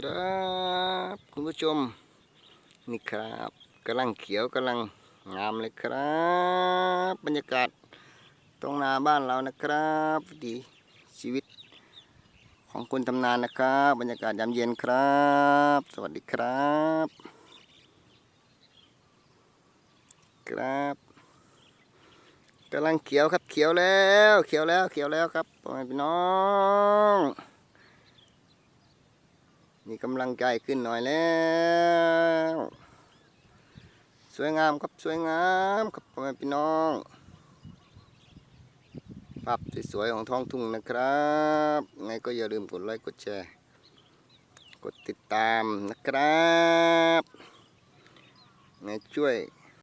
ครับ คุณผู้ชม นี่ครับกำลังเขียวกำลังงามเลยครับ บรรยากาศตรงนาบ้านเรานะครับวิถีชีวิตของคนทำนานนะครับ บรรยากาศยามเย็นครับ สวัสดีครับ ครับกำลังเขียวครับเขียวแล้ว เขียวแล้วเขียวแล้วครับพ่อแม่พี่น้อง มีกำลังใจขึ้นหน่อยแล้ว สวยงามครับสวยงามครับพ่อแม่พี่น้องภาพสวยๆของท้องทุ่งนะครับ ไงก็อย่าลืมกดไลค์กดแชร์ กดติดตามนะครับไงช่วย